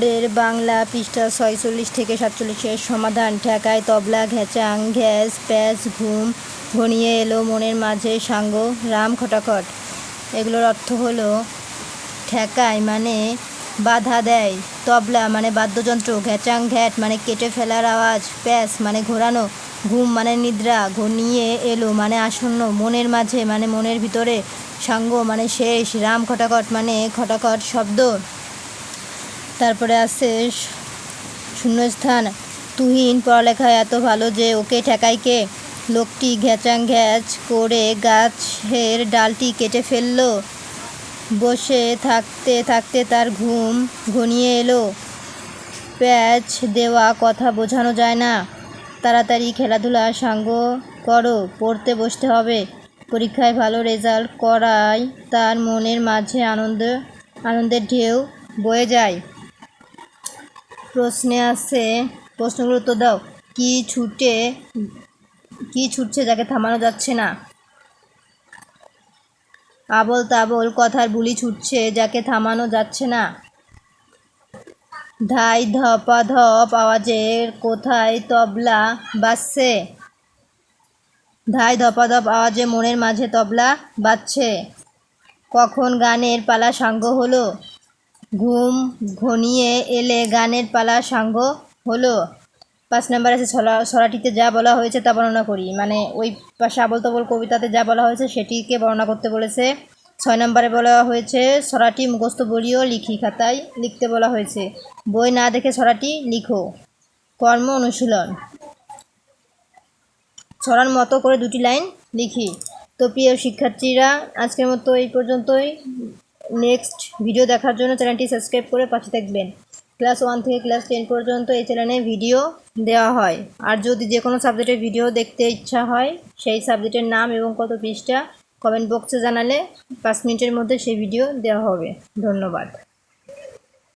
বোর্ডের বাংলা পৃষ্ঠা ছয়চল্লিশ থেকে সাতচল্লিশের সমাধান। ঠেকায় তবলা, ঘেঁচাং ঘ্যাস প্যাঁচ, ঘুম, ঘনিয়ে এলো মনের মাঝে সাঙ্গ, রাম খটাখট। এগুলোর অর্থ হলো ঠেকায় মানে বাধা দেয়, তবলা মানে বাদ্যযন্ত্র ঘ্যাচাং ঘ্যাট মানে কেটে ফেলার আওয়াজ, প্যাঁচ মানে ঘোরানো, ঘুম মানে নিদ্রা, ঘনিয়ে এলো মানে আসন্ন, মনের মাঝে মানে মনের ভিতরে সাঙ্গ মানে শেষ, রাম খটাখট মানে খটাখট শব্দ। তারপরে আছে শূন্যস্থান। তুহিন পড়ালেখায় এত ভালো যে ওকে ঠেকায় কে? লোকটি ঘ্যাচাং ঘ্যাচ করে গাছের ডালটি কেটে ফেলল। বসে থাকতে থাকতে তার ঘুম ঘনিয়ে এলো। প্যাচ দেওয়া কথা বোঝানো যায় না। তাড়াতাড়ি খেলাধুলা সাঙ্গ করো, পড়তে বসতে হবে। পরীক্ষায় ভালো রেজাল্ট করায় তার মনের মাঝে আনন্দ, আনন্দের ঢেউ বয়ে যায়। প্রশ্নে আছে, প্রশ্নগুলো উত্তর দাও। কি ছুটে, কি ছুটছে যাকে থামানো যাচ্ছে না? আবল তাবল কথার বুলি ছুটছে যাকে থামানো যাচ্ছে না। ধাই ধপা ধপ আওয়াজের কোথায় তবলা বাজছে? ধাই ধপাধপ আওয়াজে মনের মাঝে তবলা বাজছে। কখন গানের পালা সাঙ্গ হলো? ঘুম ঘনিয়ে এলে গানের পালা সাঙ্গ হলো। পাঁচ নাম্বার আছে, ছলা ছড়াটিতে যা বলা হয়েছে তা বর্ণনা করি। মানে ওই পাশে আবল তাবল কবিতাতে যা বলা হয়েছে সেটিকে বর্ণনা করতে বলেছে। ছয় নম্বরে বলা হয়েছে ছড়াটি মুখস্থ বলিও লিখি খাতায় লিখতে বলা হয়েছে। বই না দেখে ছড়াটি লিখো। কর্ম অনুশীলন। ছড়ার মতো করে দুটি লাইন লিখি। তো প্রিয় শিক্ষার্থীরা, আজকের মতো এই পর্যন্তই। নেক্সট ভিডিও দেখার জন্য চ্যানেলটি সাবস্ক্রাইব করে পাশে থাকবেন। ক্লাস ওয়ান থেকে ক্লাস টেন পর্যন্ত এই চ্যানেলে ভিডিও দেওয়া হয়। আর যদি যে কোনো সাবজেক্টের ভিডিও দেখতে ইচ্ছা হয়, সেই সাবজেক্টের নাম এবং কত পৃষ্ঠা কমেন্ট বক্সে জানালে পাঁচ মিনিটের মধ্যে সেই ভিডিও দেওয়া হবে। ধন্যবাদ।